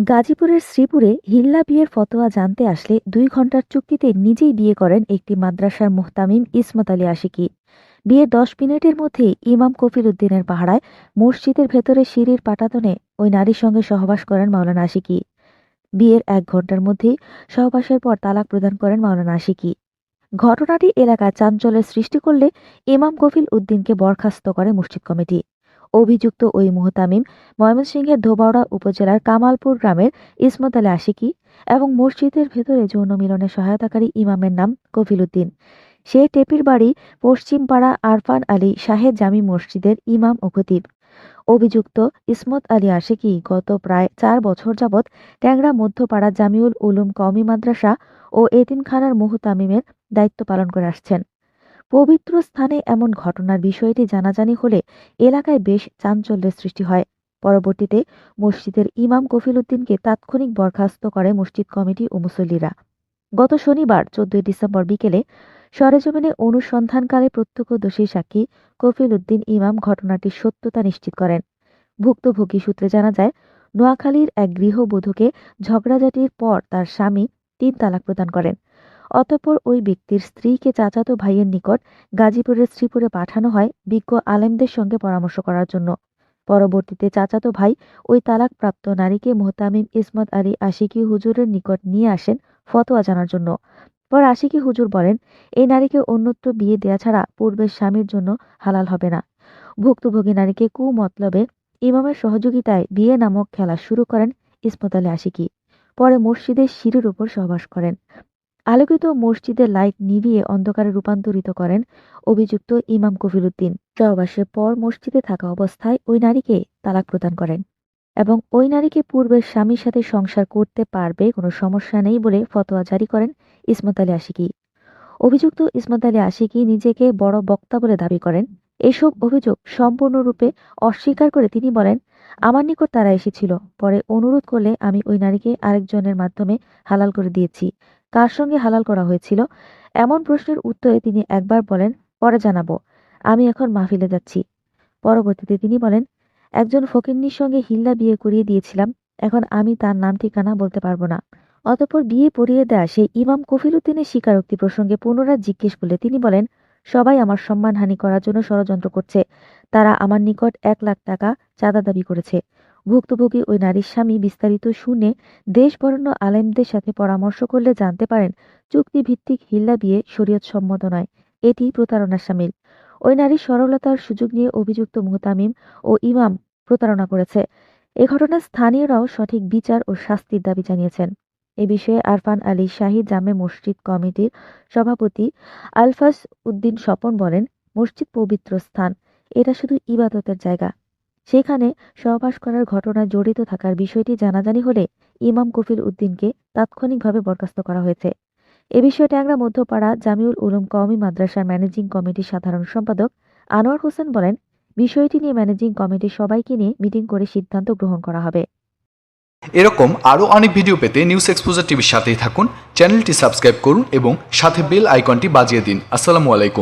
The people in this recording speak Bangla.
গাজীপুরের শ্রীপুরে হিল্লা বিয়ের ফতোয়া জানতে আসলে দুই ঘণ্টার চুক্তিতে নিজেই বিয়ে করেন একটি মাদ্রাসার মুহতামিম ইসমত আলী আশিকি। বিয়ের দশ মিনিটের মধ্যে ইমাম কফিল উদ্দিনের পাহারায় মসজিদের ভেতরে সিঁড়ির পাটাতনে ওই নারীর সঙ্গে সহবাস করেন মাওলানা আশিকি। বিয়ের এক ঘণ্টার মধ্যেই সহবাসের পর তালাক প্রদান করেন মাওলানা আশিকি। ঘটনাটি এলাকায় চাঞ্চল্যের সৃষ্টি করলে ইমাম কফিল উদ্দিনকে বরখাস্ত করে মসজিদ কমিটি। অভিযুক্ত ওই মুহতামিম ময়মনসিংহের ধোবাউড়া উপজেলার কামালপুর গ্রামের ইসমত আলী আশিকি এবং মসজিদের ভেতরে যৌন মিলনে সহায়তাকারী ইমামের নাম কফিল উদ্দিন সে টেপির বাড়ি পশ্চিমপাড়া আরফান আলী শাহেদ জামি মসজিদের ইমাম ও খতিব। অভিযুক্ত ইসমত আলী আশিকি গত প্রায় চার বছর যাবৎ ট্যাংরা মধ্যপাড়া জামিউল উলুম কওমি মাদ্রাসা ও এতিমখানার মুহতামিমের দায়িত্ব পালন করে আসছেন। পবিত্র স্থানে এমন ঘটনার বিষয়টি জানাজানি হলে এলাকায় বেশ চাঞ্চল্যের সৃষ্টি হয়। পরবর্তীতে মসজিদের ইমাম কফিল উদ্দিনকে তাৎক্ষণিক বরখাস্ত করে মসজিদ কমিটি ও মুসল্লিরা। গত শনিবার, চোদ্দই ডিসেম্বর বিকেলে সরেজমিনে অনুসন্ধানকালে প্রত্যক্ষদর্শী সাক্ষী কফিল উদ্দিন ইমাম ঘটনাটির সত্যতা নিশ্চিত করেন। ভুক্তভোগী সূত্রে জানা যায়, নোয়াখালীর এক গৃহবধূকে ঝগড়াঝাটির পর তার স্বামী তিন তালাক প্রদান করেন। অতঃপর ওই ব্যক্তির স্ত্রীকে চাচাতো ভাইয়ের নিকট গাজীপুরের শ্রীপুরে পাঠানো হয় বিজ্ঞ আলেমদের সঙ্গে পরামর্শ করার জন্য। পরবর্তীতে চাচাতো ভাই ওই তালাকপ্রাপ্ত নারীকে মোহতামিম ইসমত আলী আশিকি হুজুরের নিকট নিয়ে আসেন ফতোয়া জানার জন্য। পর আশিকি হুজুর বলেন, এই নারীকে অন্যত্র বিয়ে দেয়া ছাড়া পূর্বের স্বামীর জন্য হালাল হবে না। ভুক্তভোগী নারীকে কুমতলবে ইমামের সহযোগিতায় বিয়ে নামক খেলা শুরু করেন ইসমত আলী আশিকি। পরে মসজিদের সিঁড়ির উপর সহবাস করেন। আলোকিত মসজিদের লাইট নিভিয়ে অন্ধকারে রূপান্তরিত করেন অভিযুক্ত ইমাম কফিল উদ্দিন সহবাসের পর মসজিদে থাকা অবস্থায় ওই নারীকে তালাক প্রদান করেন এবং ওই নারীকে পূর্বের স্বামীর সাথে সংসার করতে পারবে কোনো সমস্যা নেই বলে ফতোয়া জারি করেন ইসমত আলী আশিকি। অভিযুক্ত ইসমত আলী আশিকি নিজেকে বড় বক্তা বলে দাবি করেন। এসব অভিযোগ সম্পূর্ণরূপে অস্বীকার করে তিনি বলেন, আমার নিকট তারা এসেছিল। পরে অনুরোধ করলে আমি ওই নারীকে আরেকজনের মাধ্যমে হালাল করে দিয়েছি। কার সঙ্গে হালাল করা হয়েছিল? এমন প্রশ্নের উত্তরে তিনি একবার বলেন, পরে জানাব। আমি এখন মাহফিলে যাচ্ছি। পরবর্তীতে তিনি বলেন, একজন ফকিন্নির সঙ্গে হিল্লা বিয়ে করিয়ে দিয়েছিলাম, এখন আমি তার নাম ঠিকানা বলতে পারব না। অতপর বিয়ে পড়িয়ে দেয়া সেই ইমাম কফিল উদ্দিনের স্বীকারোক্তি প্রসঙ্গে পুনরায় জিজ্ঞেস করলে তিনি বলেন, সবাই আমার সম্মানহানি করার জন্য ষড়যন্ত্র করছে। তারা আমার নিকট এক লাখ টাকা চাঁদা দাবি করেছে। ভুক্তভোগী ওই নারীর স্বামী বিস্তারিত শুনে দেশ বরণ্য আলেমদের সাথে পরামর্শ করলে জানতে পারেন, চুক্তিভিত্তিক হিল্লা বিয়ে শরীয়ত সম্মত নয়, এটি প্রতারণার সামিল। ওই নারীর সরলতার সুযোগ নিয়ে অভিযুক্ত মুহতামিম ও ইমাম প্রতারণা করেছে। এ ঘটনায় স্থানীয়রাও সঠিক বিচার ও শাস্তির দাবি জানিয়েছেন। এ বিষয়ে আরফান আলী শাহী জামে মসজিদ কমিটির সভাপতি আলফাস উদ্দিন স্বপন বলেন, মসজিদ পবিত্র স্থান, এটা শুধু ইবাদতের জায়গা। সেখানে সহবাস করার ঘটনায় জড়িত থাকার বিষয়টি জানাজানি হলে ইমাম কফিল উদ্দিনকে তাৎক্ষণিকভাবে বরখাস্ত করা হয়েছে। এ বিষয়ে ট্যাংরা মধ্যপাড়া জামিউল উলুম কওমি মাদ্রাসার ম্যানেজিং কমিটির সাধারণ সম্পাদক আনোয়ার হোসেন বলেন, বিষয়টি নিয়ে ম্যানেজিং কমিটির সবাইকে নিয়ে মিটিং করে সিদ্ধান্ত গ্রহণ করা হবে। এরকম আরও অনেক ভিডিও পেতে নিউজ এক্সপোজার টিভির সাথেই থাকুন, চ্যানেলটি সাবস্ক্রাইব করুন এবং সাথে বেল আইকনটি বাজিয়ে দিন। আসসালামু আলাইকুম।